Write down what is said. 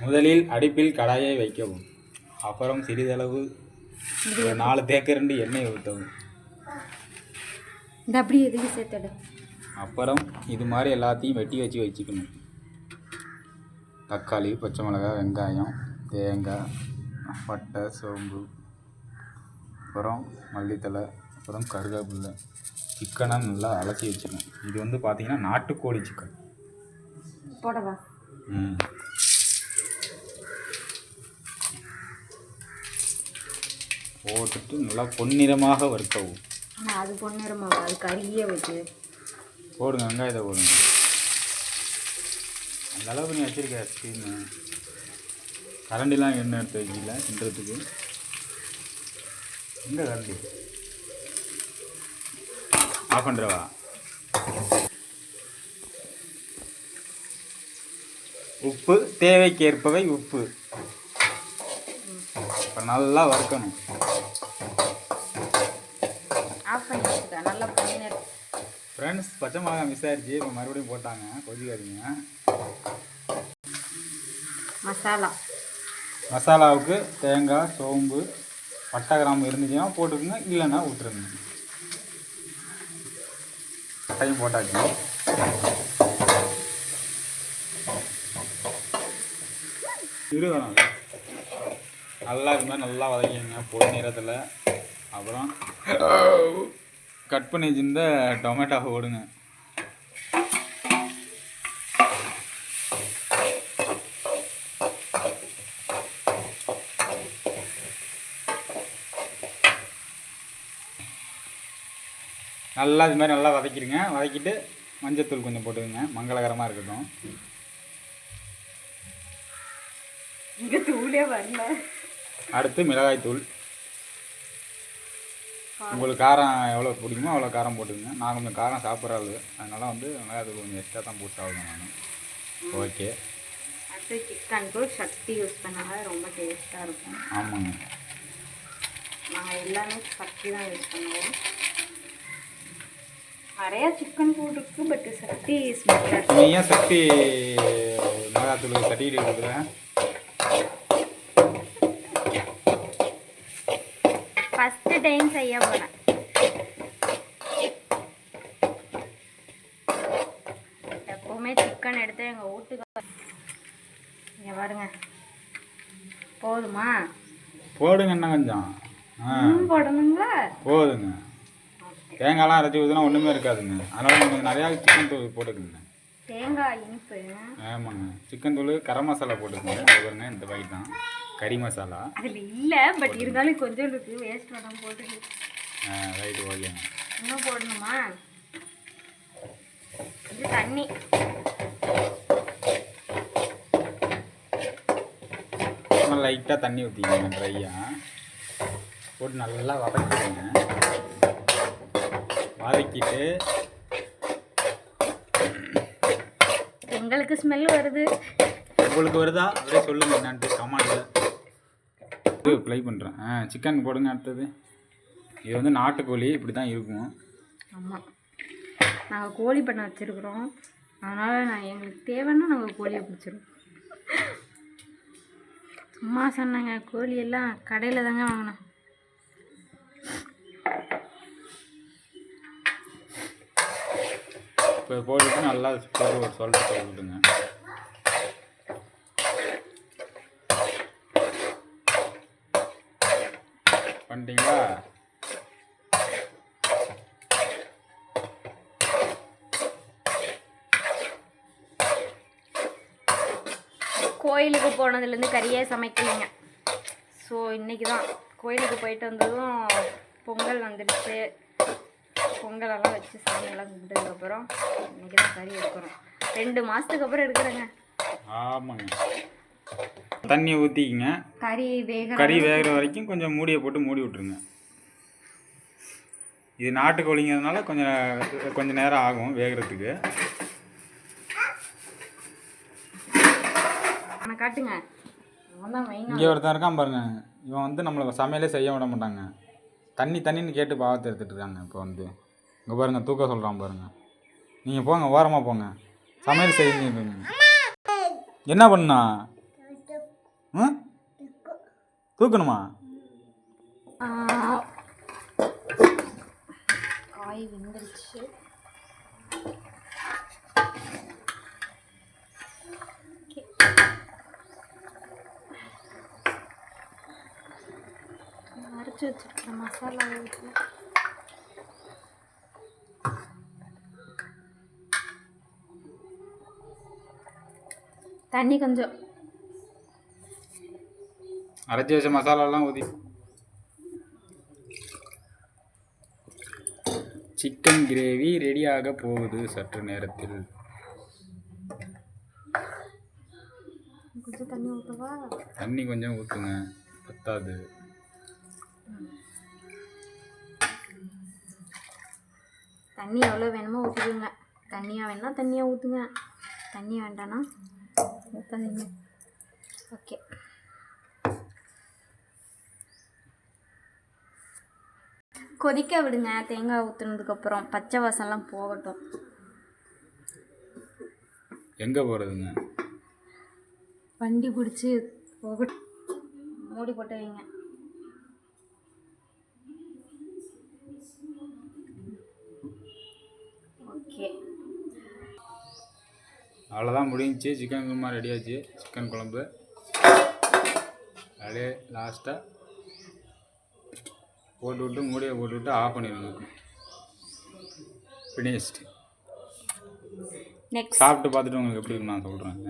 முதலில் அடுப்பில் கடாயை வைக்கவும். அப்புறம் சிறிதளவு ஒரு நாலு தேக்கரண்டி எண்ணெய் ஊற்றவும். இந்த அப்படி எதுக்கு சேர்த்துடு. அப்புறம் இது மாதிரி எல்லாத்தையும் வெட்டி வச்சு வச்சுக்கணும். தக்காளி பச்சை மிளகாய் வெங்காயம் தேங்காய் பட்டை சோம்பு அப்புறம் மல்லித்தழை அப்புறம் கருவேப்பிலை சிக்கனை நல்லா அலசி வச்சுக்கணும். இது வந்து பார்த்தீங்கன்னா நாட்டுக்கோழி சிக்கன் போடவா? ம். போட்டுட்டு நல்லா பொன்னிறமாக வறுக்கவும். ஆனால் அது பொண்ணுறமாவா அது கறியே வச்சு. போடுங்க வெங்காயத்தை போடுங்க. அந்த அளவுக்கு நீ வச்சிருக்க ஸ்டீமு கரண்டிலாம் எண்ணெய் எடுத்து வைக்கல கிண்டுறதுக்கு. எங்கே கரண்டி. ஆஃப் பண்ணுறவா உப்பு தேவைக்கேற்பவை உப்பு. அப்புறம் நல்லா வறுக்கணும். ஆஃப் நல்லா ஃப்ரெண்ட்ஸ் பச்சை மிளகா மிஸ் ஆயிடுச்சு இப்போ மறுபடியும் போட்டாங்க. கொதிக்காதீங்க. மசாலா. மசாலாவுக்கு தேங்காய் சோம்பு பட்டை கிராம்பு இருந்துச்சுன்னா போட்டுக்கோங்க. இல்லைன்னா விட்டுருங்க. பட்டையும் போட்டாச்சு. இருவேணும் நல்லா இது மாதிரி நல்லா வதக்கிங்க பொடி நேரத்தில் அப்புறம் கட் பண்ணி வச்சிருந்த டொமேட்டோவை ஓடுங்க நல்லா இது மாதிரி நல்லா வதக்கிடுங்க. வதக்கிட்டு மஞ்சத்தூள் கொஞ்சம் போட்டுக்கோங்க. மங்களகரமாக இருக்கட்டும். இங்கே தூளே வரல. அடுத்து மிளகாய் தூள் உங்களுக்கு காரம் எவ்வளோ பிடிக்குமோ அவ்வளோ காரம் போட்டுக்கோங்க. நான் கொஞ்சம் காரம் சாப்பிட்ற ஆளு. அதனால் வந்து மிளகாய் தூள் கொஞ்சம் எக்ஸ்ட்ரா தான் போட்டு சாப்பிடுவேன் நான். ஓகே அடுத்து சிக்கன் தூள். சக்தி யூஸ் பண்ணாங்க ரொம்ப டேஸ்ட்டாக இருக்கும். ஆமாங்க. நாங்கள் எல்லாமே சக்தி தான் யூஸ் பண்ணுவோம். நிறையா சிக்கன் இருக்குது பட் சக்தி ஸ்மெல் நீ ஏன் சக்தி மிளகாய் தூள் சர்டிஃபிகேட் கொடுக்குறேன் ஃபஸ்ட்டு டைம் செய்ய போகிறேன் எப்போவுமே சிக்கன் எடுத்து எங்கள் வீட்டுக்கு இங்கே பாருங்க. போதுமா? போடுங்க இன்னும் கொஞ்சம். போடணுங்களா? போதுங்க. தேங்காய்லாம் அரைச்சி ஊற்றினா ஒன்றுமே இருக்காதுங்க. அதனால் கொஞ்சம் நிறையா சிக்கன் தூள் போட்டுக்குங்க. தேங்காய் இனிப்பு. ஆமாங்க. சிக்கன் தூள் கரம் மசாலா போட்டுக்கோங்க. அது பாருங்க இந்த பாக்கெட் தான். கறி மசாலா? அதில் இல்லை பட் இருந்தாலும் கொஞ்சம் இருக்குது வேஸ்ட் பண்ணாமல் போட்டு ரைட்டு ஓகேங்க இன்னும் போடணுமா? இது தண்ணி. லைட்டாக தண்ணி ஊற்றிக்கோங்க ட்ரையாக போட்டு நல்லா வதக்கிடுங்க வதக்கிட்டு எங்களுக்கு ஸ்மெல் வருது. உங்களுக்கு வருதா? அப்படியே சொல்லுங்க என்னான்ட்டு கமாண்டில் ப்ளை பண்ணுறேன் ஆ சிக்கன் போடுங்க அடுத்தது. இது வந்து நாட்டுக்கோழி இப்படி தான் இருக்கும். ஆமாம் நாங்கள் கோழி பண்ண வச்சுருக்குறோம். அதனால் நான் எங்களுக்கு தேவைன்னா நாங்கள் கோழியை பிடிச்சிருவோம். சும்மா சொன்னாங்க கோழி எல்லாம் கடையில் தாங்க வாங்கினோம் இப்போ போட்டுட்டு நல்லா போட்டு ஒரு சொல்லிட்டு சொல்லிட்டுங்க பண்ணிட்டீங்களா? கோயிலுக்கு போனதுலேருந்து கறியே சமைக்கலைங்க. ஸோ இன்றைக்கி தான் கோயிலுக்கு போயிட்டு வந்ததும் பொங்கல் வந்துடுச்சு பொங்கலெல்லாம் வச்சு சாமியெல்லாம் கும்பிட்டதுக்கப்புறம் இன்றைக்கி தான் கறி எடுக்கிறோம் ரெண்டு மாதத்துக்கு அப்புறம் எடுக்கிறேங்க. ஆமாங்க. தண்ணி ஊற்றிக்கிங்க கறி வேக கறி வேகிற வரைக்கும் கொஞ்சம் மூடியை போட்டு மூடி விட்ருங்க இது நாட்டுக்கோழிங்கிறதுனால கொஞ்சம் கொஞ்சம் நேரம் ஆகும் வேகிறதுக்கு. காட்டுங்க. இங்கே ஒருத்தன் இருக்கான் பாருங்க. இவன் வந்து நம்மளை சமையலே செய்ய விட மாட்டாங்க. தண்ணி தண்ணின்னு கேட்டு பாவத்தை எடுத்துட்டு இருக்காங்க இப்போ வந்து. இங்கே பாருங்க தூக்க சொல்கிறான் பாருங்க. நீங்கள் போங்க ஓரமாக போங்க. சமையல் செய்யுங்க. என்ன பண்ணா தூக்கணுமா? காய் வெந்துருச்சு. அரைச்சி வச்சிருக்கிற மசாலா ஊற்றி தண்ணி கொஞ்சம். அரைச்சி வச்ச மசாலாலாம் ஊற்றி சிக்கன் கிரேவி ரெடியாக போகுது சற்று நேரத்தில். கொஞ்சம் தண்ணி கொஞ்சம் ஊற்றுங்க பத்தாது. தண்ணி எவ்வளோ வேணுமோ ஊற்றிக்கோங்க தண்ணியாக வேணா தண்ணியாக ஊற்றுங்க தண்ணி வேண்டாம்னா ஊற்றாதீங்க ஓகே. கொதிக்க விடுங்க. தேங்காய் ஊற்றுனதுக்கப்புறம் பச்சை வாசம்லாம் போகட்டும். எங்கே போகிறதுங்க வண்டி பிடிச்சி போகட்டும். மூடி போட்டு வைங்க. ஓகே. அவ்வளோதான் முடிஞ்சிச்சு. சிக்கன் குருமா ரெடியாச்சு சிக்கன் குழம்பு. அப்படியே லாஸ்ட்டாக போட்டு விட்டு மூடியை போட்டு விட்டு ஆஃப் பண்ணிடுங்க ஃபினிஷ்டு நெக்ஸ்ட் சாப்பிட்டு பார்த்துட்டு உங்களுக்கு எப்படி இருக்குன்னு நான் சொல்கிறேன்